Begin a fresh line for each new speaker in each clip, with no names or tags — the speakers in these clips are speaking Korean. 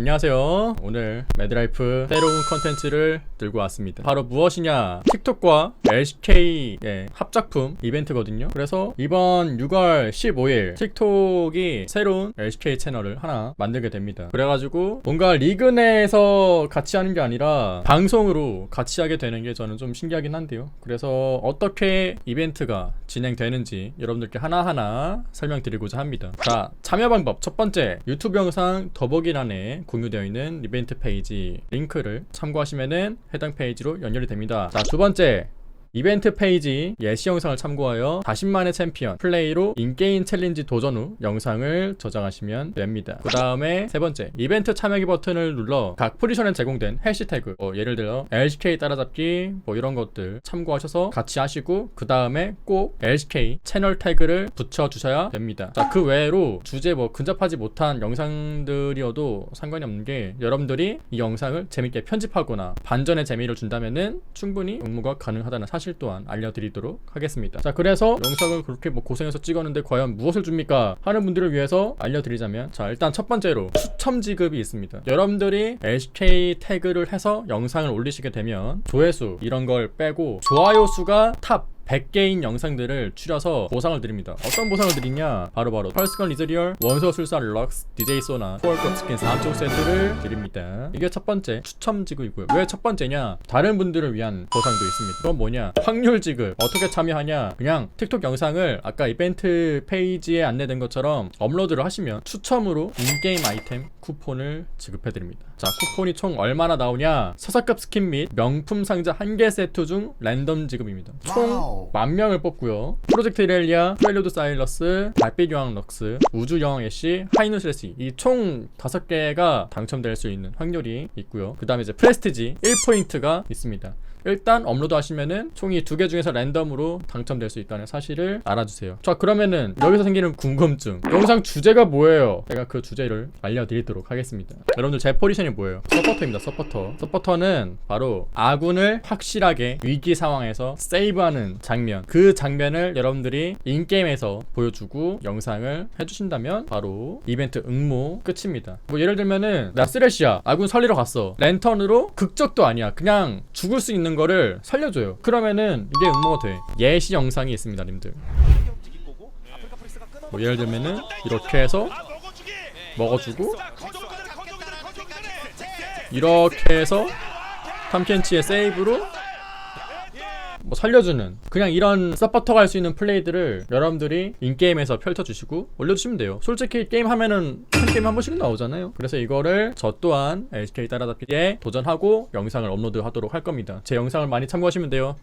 안녕하세요. 오늘 매드라이프 새로운 컨텐츠를 들고 왔습니다. 바로 무엇이냐? 틱톡과 LCK의 합작품 이벤트거든요. 그래서 이번 6월 15일 틱톡이 새로운 LCK 채널을 하나 만들게 됩니다. 그래가지고 뭔가 리그 내에서 같이 하는 게 아니라 방송으로 같이 하게 되는 게 저는 좀 신기하긴 한데요. 그래서 어떻게 이벤트가 진행되는지 여러분들께 하나하나 설명드리고자 합니다. 자, 참여 방법 첫 번째 유튜브 영상 더보기란에 공유되어 있는 이벤트 페이지 링크를 참고하시면은 해당 페이지로 연결이 됩니다. 자, 두 번째 이벤트 페이지 예시 영상을 참고하여 40만의 챔피언 플레이로 인게임 챌린지 도전 후 영상을 저장하시면 됩니다. 그 다음에 세 번째 이벤트 참여기 버튼을 눌러 각 포지션에 제공된 해시태그 뭐 예를 들어 LCK 따라잡기 뭐 이런 것들 참고하셔서 같이 하시고 그 다음에 꼭 LCK 채널 태그를 붙여주셔야 됩니다. 자 그 외로 주제 뭐 근접하지 못한 영상들이어도 상관이 없는 게 여러분들이 이 영상을 재밌게 편집하거나 반전의 재미를 준다면은 충분히 응모가 가능하다는 사실 또한 알려드리도록 하겠습니다. 자 그래서 영상을 그렇게 뭐 고생해서 찍었는데 과연 무엇을 줍니까 하는 분들을 위해서 알려드리자면 자 일단 첫 번째로 추첨 지급이 있습니다. 여러분들이 LCK 태그를 해서 영상을 올리시게 되면 조회수 이런 걸 빼고 좋아요 수가 탑 100개인 영상들을 추려서 보상을 드립니다. 어떤 보상을 드리냐? 바로바로 펄스건 리즈리얼, 원소술사 럭스, DJ 소나, 포월컵 스킨 4종 세트를 드립니다. 이게 첫 번째 추첨 지급이고요. 왜 첫 번째냐? 다른 분들을 위한 보상도 있습니다. 그건 뭐냐? 확률 지급. 어떻게 참여하냐? 그냥 틱톡 영상을 아까 이벤트 페이지에 안내된 것처럼 업로드를 하시면 추첨으로 인게임 아이템 쿠폰을 지급해드립니다. 자, 쿠폰이 총 얼마나 나오냐? 서사급 스킨 및 명품 상자 한개 세트 중 랜덤 지급입니다. 총. 만 명을 뽑고요. 프로젝트 이렐리아, 프렐류드 사일러스, 달빛 여왕 럭스, 우주 여왕 애쉬, 하이누 스 레시 이 총 다섯 개가 당첨될 수 있는 확률이 있고요. 그 다음에 이제 프레스티지 1포인트가 있습니다. 일단 업로드 하시면은 총이 두 개 중에서 랜덤으로 당첨될 수 있다는 사실을 알아주세요. 자 그러면은 여기서 생기는 궁금증 영상 주제가 뭐예요? 제가 그 주제를 알려드리도록 하겠습니다. 여러분들 제 포지션이 뭐예요? 서포터입니다. 서포터. 서포터는 바로 아군을 확실하게 위기 상황에서 세이브하는 장면. 그 장면을 여러분들이 인게임에서 보여주고 영상을 해주신다면 바로 이벤트 응모 끝입니다. 뭐 예를 들면은 나 쓰레쉬야. 아군 살리러 갔어. 랜턴으로 극적도 아니야. 그냥 죽을 수 있는 거를 살려줘요. 그러면은 이게 응모가 돼. 예시 영상이 있습니다 님들. 뭐 예를 들면은 이렇게 해서 먹어주고 이렇게 해서 탐켄치의 세이브로 뭐 살려주는 그냥 이런 서포터가 할 수 있는 플레이들을 여러분들이 인게임에서 펼쳐주시고 올려주시면 돼요. 솔직히 게임 하면은 한 게임 한 번씩 나오잖아요. 그래서 이거를 저 또한 LCK 따라잡기에 도전하고 영상을 업로드 하도록 할 겁니다. 제 영상을 많이 참고하시면 돼요.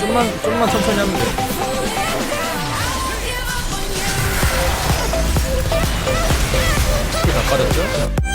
좀만 좀만 천천히 하면 돼요. 스킬 다 빠졌죠?